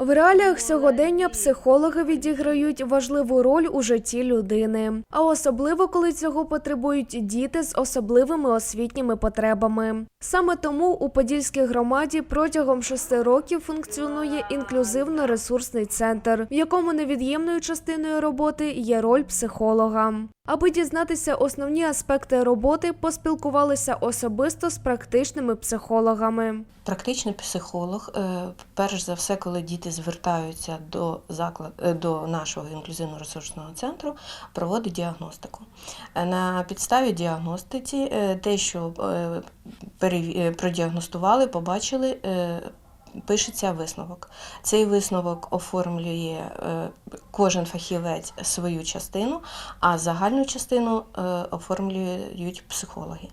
В реаліях сьогодення психологи відіграють важливу роль у житті людини, а особливо коли цього потребують діти з особливими освітніми потребами. Саме тому у Подільській громаді протягом шести років функціонує інклюзивно-ресурсний центр, в якому невід'ємною частиною роботи є роль психолога. Аби дізнатися основні аспекти роботи, поспілкувалися особисто з практичними психологами. Практичний психолог, е, перш за все, коли діти звертаються до заклад е, до нашого інклюзивно-ресурсного центру, проводить діагностику. Е, На підставі діагностиці, е, те, що продіагностували, побачили. Пишеться висновок. Цей висновок оформлює кожен фахівець свою частину, а загальну частину оформлюють психологи.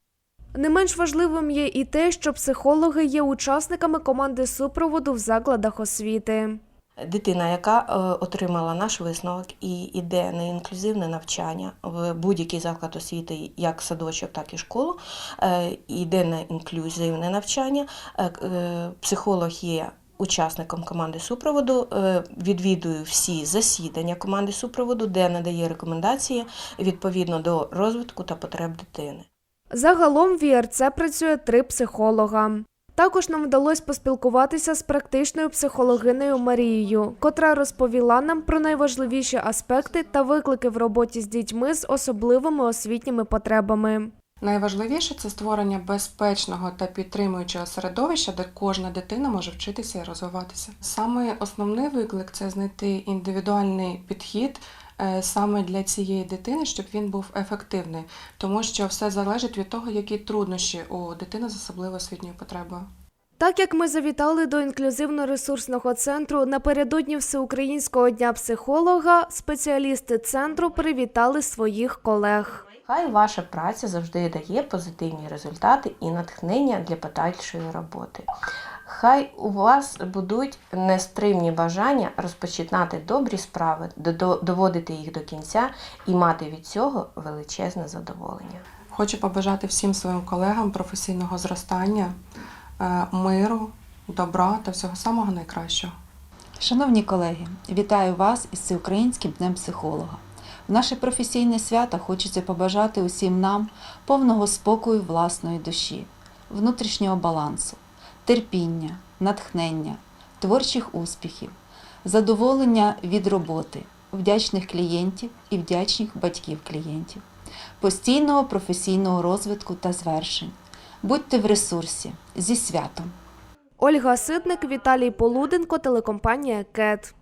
Не менш важливим є і те, що психологи є учасниками команди супроводу в закладах освіти. Дитина, яка е, отримала наш висновок і йде на інклюзивне навчання в будь-який заклад освіти, як садочок, так і школу, е, йде на інклюзивне навчання. е, е, Психолог є учасником команди супроводу, е, відвідує всі засідання команди супроводу, де надає рекомендації відповідно до розвитку та потреб дитини. Загалом в ІРЦ працює три психолога. Також нам вдалося поспілкуватися з практичною психологинею Марією, котра розповіла нам про найважливіші аспекти та виклики в роботі з дітьми з особливими освітніми потребами. Найважливіше це створення безпечного та підтримуючого середовища, де кожна дитина може вчитися і розвиватися. Саме основний виклик це знайти індивідуальний підхід е, саме для цієї дитини, щоб він був ефективний, тому що все залежить від того, які труднощі у дитини з особливою освітньою потребою. Так як ми завітали до інклюзивно-ресурсного центру напередодні Всеукраїнського дня психолога, спеціалісти центру привітали своїх колег. Хай ваша праця завжди дає позитивні результати і натхнення для подальшої роботи. Хай у вас будуть нестримні бажання розпочинати добрі справи, доводити їх до кінця і мати від цього величезне задоволення. Хочу побажати всім своїм колегам професійного зростання, е, миру, добра та всього самого найкращого. Шановні колеги, вітаю вас із Всеукраїнським днем психолога. В наше професійне свято хочеться побажати усім нам повного спокою власної душі, внутрішнього балансу, терпіння, натхнення, творчих успіхів, задоволення від роботи, вдячних клієнтів і вдячних батьків клієнтів, постійного професійного розвитку та звершень. Будьте в ресурсі зі святом! Ольга Ситник, Віталій Полуденко, телекомпанія КЕТ.